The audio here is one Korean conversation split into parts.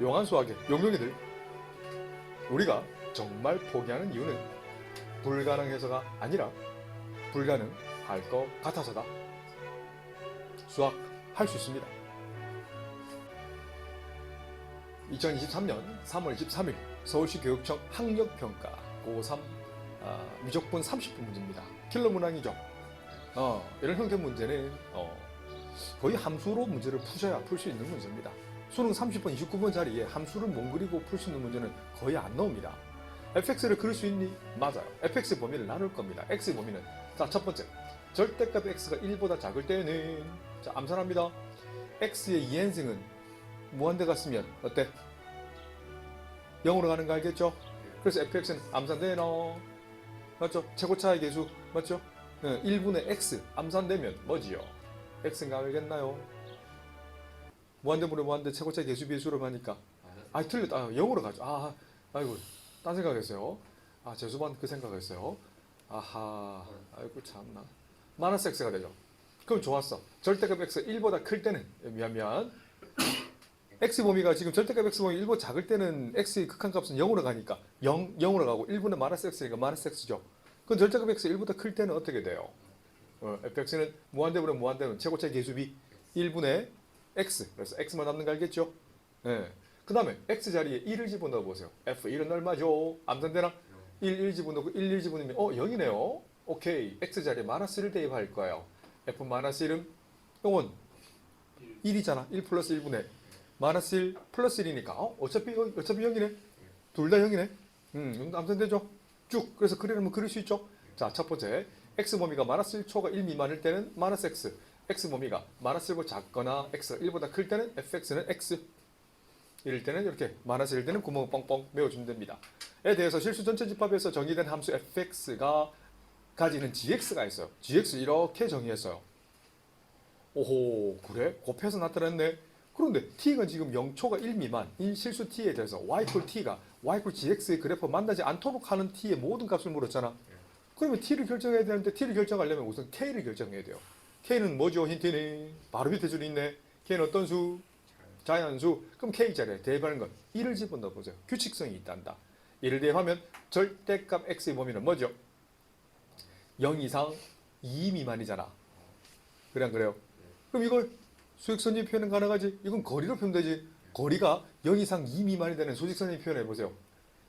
용한 수학의 용용이들 우리가 정말 포기하는 이유는 불가능해서가 아니라 불가능할 것 같아서다. 수학 할 수 있습니다. 2023년 3월 23일 서울시 교육청 학력평가 고3 아, 미적분 30분 문제입니다. 킬러 문항이죠. 어, 이런 형태 문제는 어, 거의 함수로 문제를 푸셔야 풀 수 있는 문제입니다. 수능 30번, 29번 자리에 함수를 못 그리고 풀 수 있는 문제는 거의 안 나옵니다. fx를 그릴 수 있니? 맞아요. fx 범위를 나눌 겁니다. x 범위는 자, 첫 번째. 절대값 x가 1보다 작을 때는 자, 암산합니다. x의 2행승은 무한대 갔으면 어때? 0으로 가는 거 알겠죠? 그래서 fx는 암산되나? 맞죠? 최고차의 계수 맞죠? 네, 1분의 x 암산되면 뭐지요? x인가 알겠나요? 무한대분의 무한대 최고차 계수 비수로 하니까. 아 틀렸다. 아, 0으로 가죠. 아 아이고 딴 생각했어요. 아 재수반 그 생각했어요. 아하 아이고 참나. 마이너스 x가 되죠. 그럼 좋았어. 절대값 x 1보다 클 때는 미안 미안. x 범위가 지금 절대값 x 범위 1보다 작을 때는 x의 극한값은 0으로 가니까 0, 0으로 가고 1분의 마이너스 x니까 마이너스 x죠. 그럼 절대값 x 1보다 클 때는 어떻게 돼요? 어, fx는 무한대분의 무한대는 최고차 계수비. 1분의 x 그래서 x만 남는 거 알겠죠? 예. 그 다음에 x 자리에 1을 집어넣어 보세요 f1은 얼마죠? 암산되나? 1, 1 집어넣고 1, 1 집어넣으면 어 0이네요 오케이 x 자리에 마이너스 1을 대입할 거예요 f 마이너스 1은 영원 1이잖아 1 플러스 1분의 마이너스 1 플러스 1이니까 어? 어차피 어차피 0이네 둘 다 0이네 음 암산되죠? 쭉 그래서 그리려면 그릴 수 있죠? 자 첫 번째 x 범위가 마이너스 1초가 1 미만일 때는 마이너스 x x 범위가 마이너스 1보다 작거나 x가 1보다 클 때는 fx는 x 이럴 때는 이렇게 마이너스 1 때는 구멍을 뻥뻥 메워주면 됩니다. 에 대해서 실수 전체 집합에서 정의된 함수 fx가 가지는 gx가 있어요. gx 이렇게 정의했어요. 오호 그래? 곱해서 나타났네. 그런데 t가 지금 0초가 1 미만 인 실수 t에 대해서 y 콜 t가 y 콜 gx의 그래프 만나지 않도록 하는 t의 모든 값을 물었잖아. 그러면 t를 결정해야 되는데 t를 결정하려면 우선 k를 결정해야 돼요. K는 뭐죠? 힌트는 바로 밑에 줄이 있네. k는 어떤 수? 자연수. 그럼 k 자리에 대입하는 건 1을 집어넣어 보세요. 규칙성이 있단다. 1을 대입하면 절대값 x의 범위는 뭐죠? 0 이상 2 미만이잖아. 그래 안 그래요? 그럼 이걸 수직선지 표현은 가능하지? 이건 거리로 표현되지. 거리가 0 이상 2 미만이 되는 수직선지 표현해 보세요.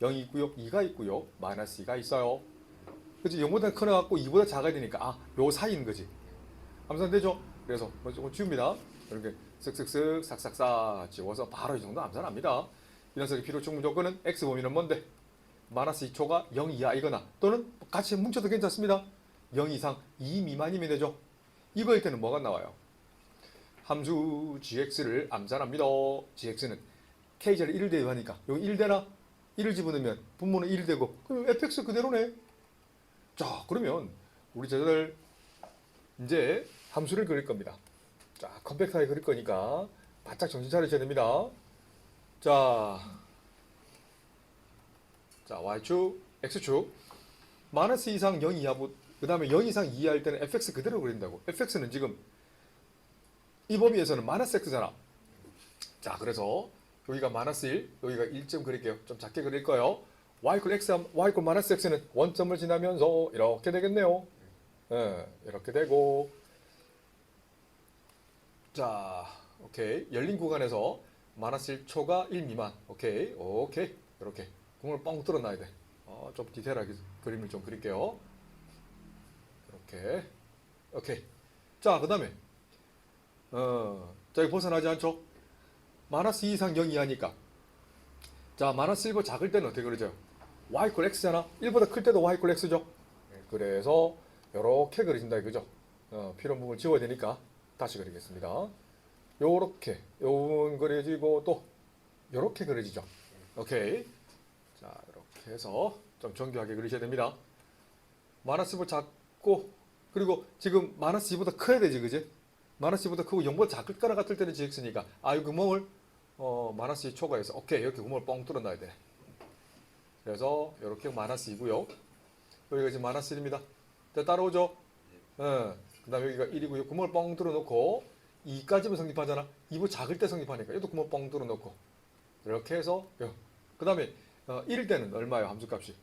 0이 있고요. 2가 있고요. 마이너스 2가 있어요. 그치? 0보다 커나 갖고 2보다 작아야 되니까 아, 요 사이인 거지. 암산되죠? 그래서 뭐 조금 지웁니다. 이렇게 쓱쓱쓱 싹싹싹 지워서 바로 이 정도 암산합니다. 이 녀석의 필요적 무조건은 x 범위는 뭔데? 마이너스 2초가 0 이하이거나 또는 같이 뭉쳐도 괜찮습니다. 0 이상 2 미만이면 되죠. 이거일 때는 뭐가 나와요? 함수 gx를 암산합니다. gx는 k자리 1을 대입하니까 여기 1 되나? 1을 집어넣으면 분모는 1 되고 그럼 fx 그대로네. 자 그러면 우리 제자들 이제 함수를 그릴 겁니다. 자, 컴팩트하게 그릴 거니까 바짝 정신 차리셔야 됩니다. 자, 자 y축, x축, 마이너스 이상 0 이하, 그 다음에 0 이상 2 이하일 때는 fx 그대로 그린다고. fx는 지금 이 범위에서는 마이너스 x잖아. 자, 그래서 여기가 마이너스 1, 여기가 1점 그릴게요. 좀 작게 그릴 거예요. y 콜 x, y 콜 마이너스 x는 원점을 지나면서 이렇게 되겠네요. 예, 이렇게 되고 자, 오케이. 열린 구간에서 마이너스 1초가 1 미만. 오케이. 오케이. 이렇게 구멍을 뻥 뚫어 놔야 돼. 어, 좀 디테일하게 그림을 좀 그릴게요. 이렇게. 오케이. 자, 그 다음에 어, 자, 이거 벗어나지 않죠? 마이너스 2 이상 0 이하니까. 자, 마이너스 1보다 작을 때는 어떻게 그러죠? y 콜 x잖아. 1보다 클 때도 y 콜 x죠. 그래서 이렇게 그려진다 이거죠. 어, 필요한 부분을 지워야 되니까 다시 그리겠습니다. 요렇게 요건 그려지고 또 요렇게 그려지죠. 오케이. 자 이렇게 해서 좀 정교하게 그리셔야 됩니다. 마이너스 2보다 작고 그리고 지금 마이너스 2보다 커야 되지 그지? 마이너스 2보다 크고 0보다 작을 거나 같을 때는 gx니까 아이 구멍을 어, 마이너스 2 초과해서 오케이 이렇게 구멍을 뻥 뚫어 놔야 돼. 그래서 이렇게 마이너스 2고요. 여기가 지금 마이너스 1입니다. 자, 따라오죠? 예. 그 다음에 여기가 1이고요. 구멍을 뻥 뚫어 놓고 2까지만 성립하잖아. 2보 작을 때 성립하니까 얘도 구멍 뻥 뚫어 놓고 이렇게 해서 그 다음에 어, 1일 때는 얼마예요 함수값이?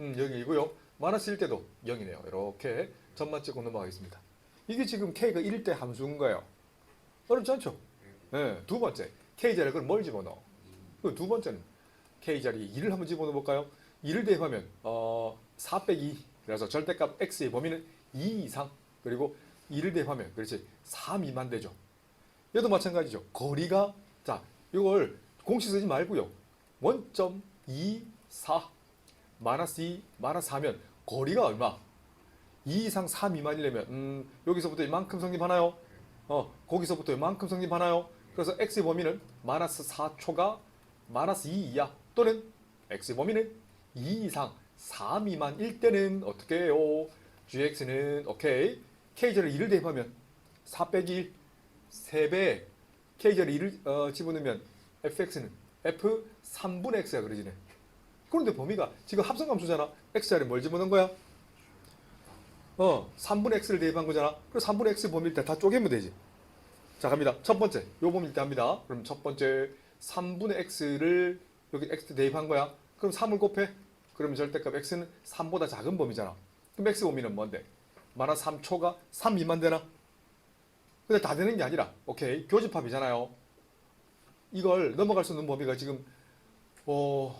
음, 0이고요. 마이너스 1 때도 0이네요. 이렇게 점만 찍고 넘어가겠습니다. 이게 지금 k가 1일 때 함수인 거예요. 어렵지 않죠? 네, 두 번째 k 자리에 그걸 뭘 집어넣어? 그 두 번째는 k 자리에 2를 한번 집어넣어 볼까요? 2를 대입하면 어, 4 빼기 2 그래서 절대값 x의 범위는 2 이상 그리고 2를 대입하면 그렇지 3 미만 되죠. 얘도 마찬가지죠. 거리가 자 이걸 공식 쓰지 말고요. 원점 2, 4 마이너스 2, 마이너스 4면 거리가 얼마? 2 이상 4 미만이려면 음, 여기서부터 이만큼 성립하나요? 어, 거기서부터 이만큼 성립하나요? 그래서 x의 범위는 마이너스 4초가 마이너스 2 이하 또는 x의 범위는 2 이상 4 미만일 때는 어떻게 해요? gx는 오케이 k제를 2를 대입하면 4 빼기 1 3배 k제를 2를 어, 집어넣으면 fx는 f 3분의 x가 그려지네. 그런데 범위가 지금 합성함수잖아. x자리에 뭘 집어넣은 거야? 어 3분의 x를 대입한 거잖아. 그래서 3분의 x 범위일 때 다 쪼개면 되지. 자 갑니다. 첫 번째. 요 범위일 때 합니다. 그럼 첫 번째 3분의 x를 여기 x 대입한 거야. 그럼 3을 곱해. 그러면 절대값 x는 3보다 작은 범위잖아. 그럼 x 범위는 뭔데? 마이너스 3초가 3 미만 되나? 근데 다 되는 게 아니라 오케이 교집합이잖아요 이걸 넘어갈 수 있는 범위가 지금 어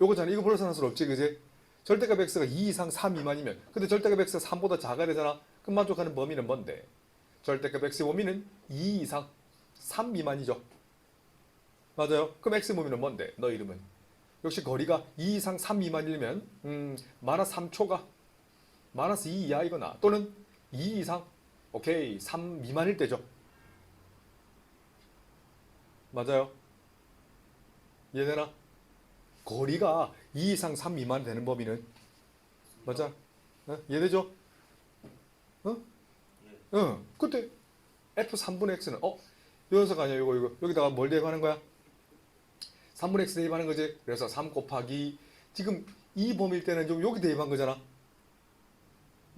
요거잖아 이거 벌써 할수 없지 그지? 절대값 x가 2 이상 3 미만이면 근데 절대값 x가 3보다 작아야 되잖아 그럼 만족하는 범위는 뭔데? 절대값 x 범위는 2 이상 3 미만이죠 맞아요 그럼 x 범위는 뭔데? 너 이름은 역시 거리가 2 이상 3 미만이면 음 마이너스 3초가 마이너스 2 이하이거나 또는 2 이상 오케이 3 미만일 때죠 맞아요 이해되나? 거리가 2 이상 3 미만 되는 범위는 맞아? 어? 이해되죠? 어? 응. 그때 f 3분의 x는 어? 요 녀석 아니야 이거 이거 여기다가 뭘 대입하는 거야? 3분의 x 대입하는 거지 그래서 3 곱하기 지금 이 범위일 때는 좀 여기 대입한 거잖아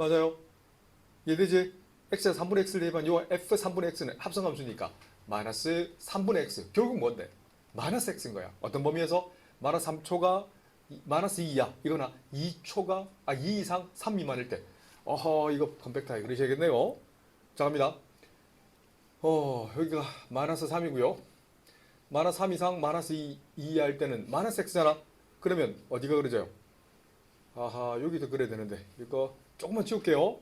맞아요? 이해되지? x에 3분의 x를 대입한 요 f 3분의 x는 합성함수니까 마이너스 3분의 x. 결국 뭔데? 마이너스 x인 거야. 어떤 범위에서? 마이너스 3초가 마이너스 2 이하. 이거나 2초가 아 2 이상 3 미만일 때. 어허 이거 컴팩트하게 그러셔야겠네요. 자 갑니다. 어 여기가 마이너스 3이고요. 마이너스 3 이상 마이너스 2 이하일 때는 마이너스 x잖아. 그러면 어디가 그려져요? 아하 여기도 그려야 되는데. 이거 조금만 지울게요.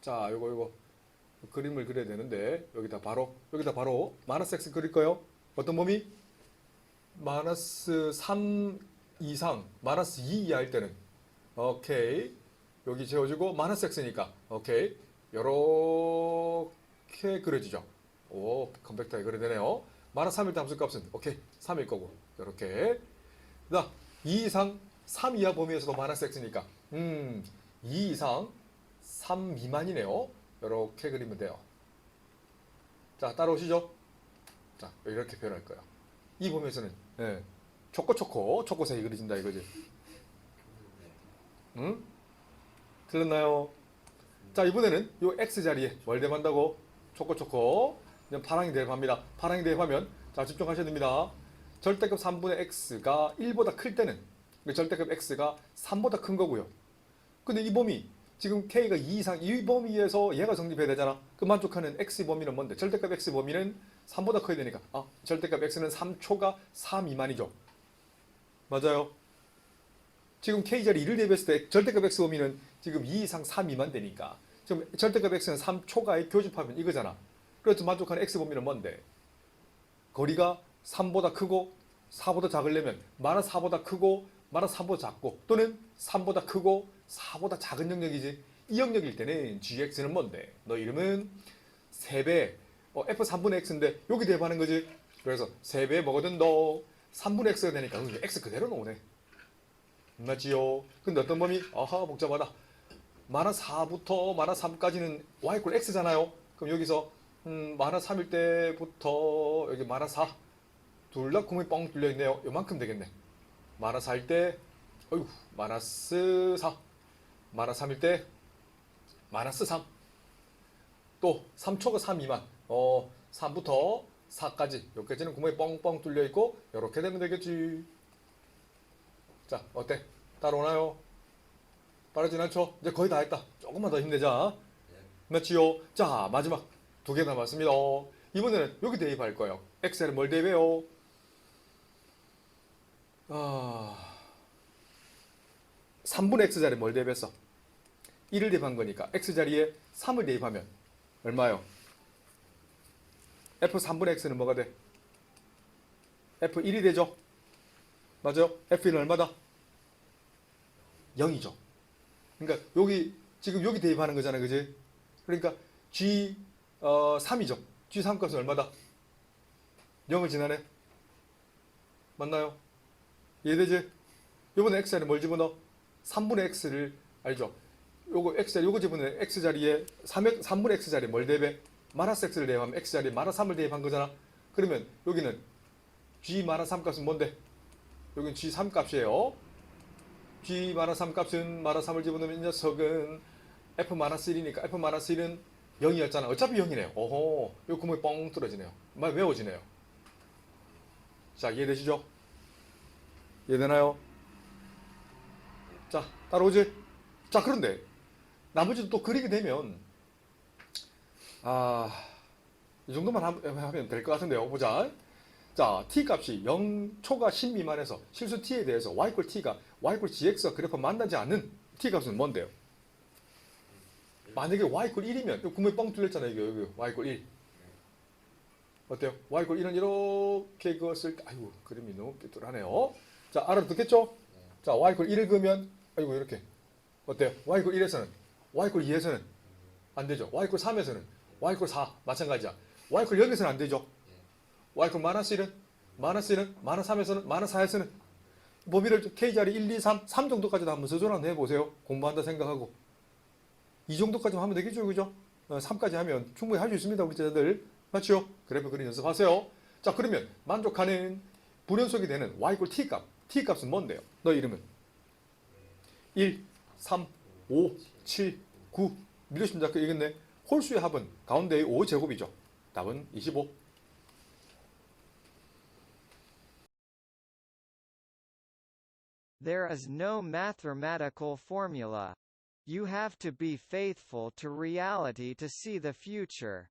자 요거 요거. 그림을 그려야 되는데 여기다 바로 여기다 바로 마이너스 x 그릴 거예요. 어떤 범위? 마이너스 3 이상 마이너스 2 이하일 때는. 오케이. 여기 지워지고 마이너스 x니까. 오케이. 요렇게 그려지죠. 오 컴팩트하게 그려되네요. 마이너스 3일 때 함수값은 오케이. 3일 거고. 요렇게. 그다음 2 이상 3 이하 범위에서도 마이너스 x니까. 음 2 이상 3 미만이네요. 요렇게 그리면 돼요. 자 따라오시죠. 자 이렇게 표현할 거예요. 이 범위에서는 예, 초코초코 초코색이 그려진다 이거지. 응? 틀렸나요? 자 이번에는 요 x 자리에 뭘 대입한다고? 초코초코. 파랑이 대입합니다. 파랑이 대입하면 자 집중하셔야 됩니다. 절대값 3분의 x가 1보다 클 때는 그 절대값 x가 3보다 큰 거고요 근데 이 범위 지금 k가 2 이상 이 범위에서 얘가 성립해야 되잖아. 그 만족하는 x 범위는 뭔데? 절대값 x 범위는 3보다 커야 되니까. 아 절대값 x는 3초가 4 미만이죠. 맞아요. 지금 k자리 1을 대비했을 때 절대값 x 범위는 지금 2 이상 4 미만 되니까. 지금 절대값 x는 3초가의 교집합은 이거잖아. 그래서 만족하는 x 범위는 뭔데? 거리가 3보다 크고 4보다 작으려면 마이너스 4보다 크고 마이너스 3보다 작고 또는 3보다 크고 4보다 작은 영역이지. 이 영역일 때는 gx는 뭔데? 너 이름은 3배 어, f 3분의 x인데 여기 대입하는 거지. 그래서 3배 먹어든 너 3분의 x가 되니까 응, x 그대로 나오네. 맞지요? 근데 어떤 범위? 아하 복잡하다. 마이너스 4부터 마이너스 3까지는 y 꼴 x잖아요. 그럼 여기서 음, 마이너스 3일 때부터 여기 마이너스 4 둘 다 구멍이 뻥 뚫려 있네요. 요만큼 되겠네 마이너스 4일 때 어휴 마이너스 4 마이너스 3일 때 마이너스 3 또 3초가 3 미만 어 3부터 4까지 여기까지는 구멍이 뻥뻥 뚫려 있고 이렇게 되면 되겠지. 자 어때? 따라오나요? 빠르진 않죠? 이제 거의 다 했다. 조금만 더 힘내자. 맞지요? 자 마지막 두 개 남았습니다. 이번에는 여기 대입할 거예요. 엑셀은 뭘 대입해요? 아 3분의 x자리에 뭘 대입했어? 1을 대입한 거니까 x자리에 3을 대입하면 얼마요? f 3분의 x는 뭐가 돼? f1이 되죠? 맞아요? f1은 얼마다? 0이죠. 그러니까 여기 지금 여기 대입하는 거잖아, 그지? 그러니까 g 어, 3이죠. g 3 값은 얼마다? 0을 지나네. 맞나요? 이해되지? 요번에 x자리에 뭘 집어넣어? 3분의 x를 알죠? 요거 x 요거 집어넣어 x 자리에 3, 3분의 x 자리에 뭘 대입해? 마이너스 x를 대입하면 x 자리에 마이너스 3을 대입한 거잖아. 그러면 여기는 g 마이너스 3 값은 뭔데? 여기는 g 3 값이에요. g 마이너스 3 값은 마이너스 3을 집어넣으면 이 녀석은 f 마이너스 1이니까 f 마이너스 1은 0이었잖아. 어차피 0이네요. 오호, 요 구멍이 뻥 뚫어지네요. 말 외워지네요. 자, 이해되시죠? 이해되나요? 자, 따라오지? 자, 그런데 나머지도 또 그리게 되면 아, 이 정도만 함- 하면 될 것 같은데요. 보자. 자, t 값이 0 초가 10 미만에서 실수 t에 대해서 y 꼴 t가 y 꼴 gx가 그래프 만나지 않는 t 값은 뭔데요? 만약에 y 꼴 1이면 구멍이 뻥 뚫렸잖아요. 이거 여기 y 꼴 1. 어때요? y 꼴 1은 이렇게 그었을 때 아이고 그림이 너무 삐뚤하네요. 자, 알아듣겠죠? 자, y 꼴 1을 그으면 아이고 이렇게 어때요? y 꼴 1에서는 y 꼴 2에서는 안 되죠. y 꼴 3에서는 y 꼴4 마찬가지야. y 꼴 0에서는 안 되죠. y 꼴 마이너스 1은 마이너스 1은 마이너스 3에서는 마이너스 4에서는 범위를 K자리 1, 2, 3, 3 정도까지도 한번 서술한 해보세요. 공부한다 생각하고. 이 정도까지만 하면 되겠죠. 그죠? 어, 3까지 하면 충분히 할 수 있습니다. 우리 제자들. 맞죠? 그래프 그림 연습하세요. 자, 그러면 만족하는 불연속이 되는 y 꼴 t 값. T 값은 뭔데요? 너 이름은? 1, 3, 5, 7, 9. 미루심 잡고 이겼네. 홀수의 합은 가운데의 5제곱이죠. 답은 25. There is no mathematical formula. You have to be faithful to reality to see the future.